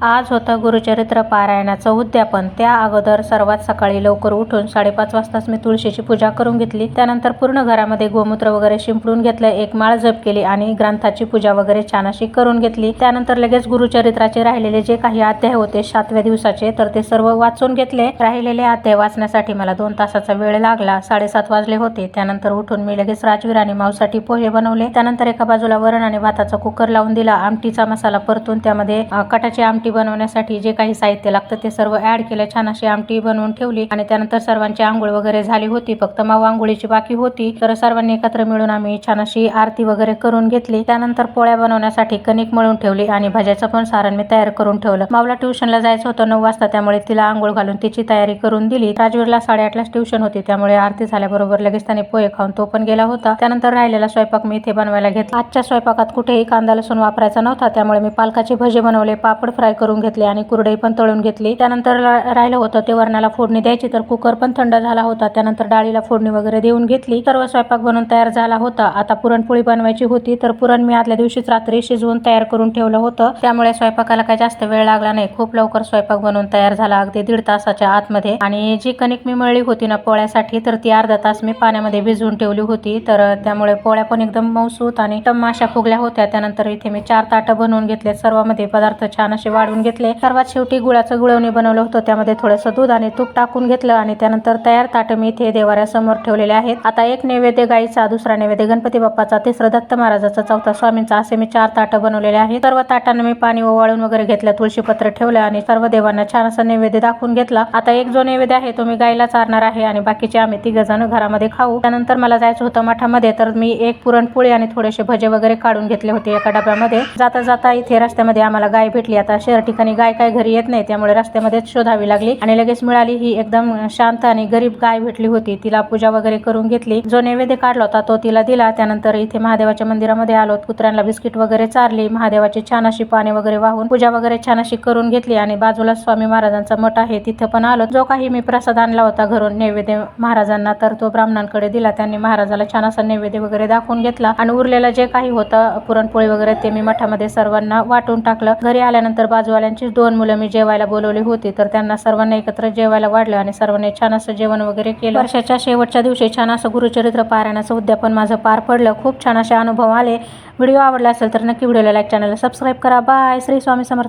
आज होतं गुरुचरित्र पारायणाचं उद्यापन. त्या अगोदर सर्वात सकाळी लवकर उठून साडेपाच वाजताच मी तुळशीची पूजा करून घेतली. त्यानंतर पूर्ण घरामध्ये गोमूत्र वगैरे शिंपडून घेतलं एक माळ जप केली आणि ग्रंथाची पूजा वगैरे छान अशी करून घेतली. त्यानंतर लगेच गुरुचरित्राचे राहिलेले जे काही अध्याय होते सातव्या दिवसाचे तर ते सर्व वाचून घेतले. राहिलेले अध्याय वाचण्यासाठी मला दोन तासाचा वेळ लागला. साडेसात वाजले होते. त्यानंतर उठून मी लगेच राजवीर आणि माऊसाठी पोहे बनवले. त्यानंतर एका बाजूला वरण आणि भाताचा कुकर लावून दिला. आमटीचा मसाला परतून त्यामध्ये कटाची आमटी बनवण्यासाठी जे काही साहित्य लागतं ते सर्व ऍड केलं. छान अशी आमटी बनवून ठेवली. आणि त्यानंतर सर्वांची आंघोळ वगैरे झाली होती. फक्त माऊ आंघोळीची बाकी होती. तर सर्वांनी एकत्र मिळून आम्ही छान अशी आरती वगैरे करून घेतली. त्यानंतर पोळ्या बनवण्यासाठी कणिक मळून ठेवली आणि भाज्याचं पण सारण मी तयार करून ठेवलं. माऊला ट्युशनला जायचं होतं नऊ वाजता. त्यामुळे तिला आंघोळ घालून तिची तयारी करून दिली. राजवीरला साडेआठलाच ट्युशन होती. त्यामुळे आरती झाल्याबरोबर लगेच त्याने पोहे खाऊन तो पण गेला होता. त्यानंतर राहिलेला स्वयंपाक मी इथे बनवायला घेतला. आजच्या स्वयंपाकात कुठेही कांदा लसूण वापरायचा नव्हता. त्यामुळे मी पालकाचे भजे बनवले पापड फ्राय करून घेतले आणि कुरडई पण तळून घेतली. त्यानंतर राहिलं होतं ते वरणाला फोडणी द्यायची. तर कुकर पण थंड झाला होता. त्यानंतर डाळीला फोडणी वगैरे देऊन घेतली. सर्व स्वयंपाक बनवून तयार झाला होता. आता पुरणपोळी बनवायची होती. तर पुरण मी आदल्या दिवशीच रात्री शिजवून तयार करून ठेवलं होतं. त्यामुळे स्वयंपाकाला काही जास्त वेळ लागला नाही. खूप लवकर स्वयंपाक बनवून तयार झाला. अगदी दीड तासाच्या आतमध्ये. आणि जी कणिक मी मळली होती ना पोळ्यासाठी तर ती अर्धा तास मी पाण्यामध्ये भिजवून ठेवली होती. तर त्यामुळे पोळ्या पण एकदम मऊसूत आणि टम्म अशा फुगल्या होत्या. त्यानंतर इथे मी चार ताटं बनवून घेतले सर्वांमध्ये पदार्थ छान असे काढून घेतले. सर्वात शेवटी गुळाचं गुळवणी बनवलं होतं. त्यामध्ये थोडंसं दूध आणि तूप टाकून घेतलं आणि त्यानंतर तयार ताटं मी इथे देवाऱ्यासमोर ठेवलेले आहेत. आता एक नैवेद्य गाईचा दुसरा नैवेद्य गणपती बाप्पाचा तिसरा दत्त महाराजाचा चौथा स्वामींचा असे मी चार ताटं बनवलेले आहेत. सर्व ताटांना मी पाणी ओवाळून वगैरे घेतलं तुळशीपत्र ठेवलं आणि सर्व देवांना छान असा नैवेद्य दाखवून घेतला. आता एक जो नैवेद्य आहे तो मी गाईला चारणार आहे आणि बाकीचे आम्ही तिघ जण घरामध्ये खाऊ. त्यानंतर मला जायचं होतं मठामध्ये तर मी एक पुरणपोळी आणि थोडेसे भजे वगैरे काढून घेतले होते एका डब्यामध्ये. जाता जाता इथे रस्त्यामध्ये आम्हाला गाय भेटली. आता इतर ठिकाणी गाय काय घरी येत नाही त्यामुळे रस्त्यामध्येच शोधावी लागली आणि लगेच मिळाली ही एकदम शांत आणि गरीब गाय भेटली होती. तिला पूजा वगैरे करून घेतली. जो नैवेद्य काढला होता तो तिला दिला. त्यानंतर इथे महादेवाच्या मंदिरामध्ये आलो. कुत्र्यांना बिस्किट वगैरे चारली. महादेवाची छान अशी पाने वगैरे वाहून पूजा वगैरे छान अशी करून घेतली आणि बाजूला स्वामी महाराजांचा मठ आहे. तिथे पण आलो. जो काही मी प्रसाद आणला होता घरून नैवेद्य महाराजांना तर तो ब्राह्मणांकडे दिला. त्यांनी महाराजाला छान असा नैवेद्य वगैरे दाखवून घेतला आणि उरलेलं जे काही होतं पुरणपोळी वगैरे ते मी मठामध्ये सर्वांना वाटून टाकलं. घरी आल्यानंतर बाजूवाल्यांचीच दोन मुलं मी जेवायला बोलवली होती तर त्यांना सर्वांना एकत्र जेवायला वाढलं आणि सर्वांनी छान असं जेवण वगैरे केलं. वर्षाच्या शेवटच्या दिवशी छान असं गुरुचरित्र पारायणाचं उद्यापन माझं पार पडलं. खूप छान असे अनुभव आले. व्हिडिओ आवडला असेल तर नक्की व्हिडिओला लाईक चॅनलला सबस्क्राईब करा. बाय श्री स्वामी समर्थ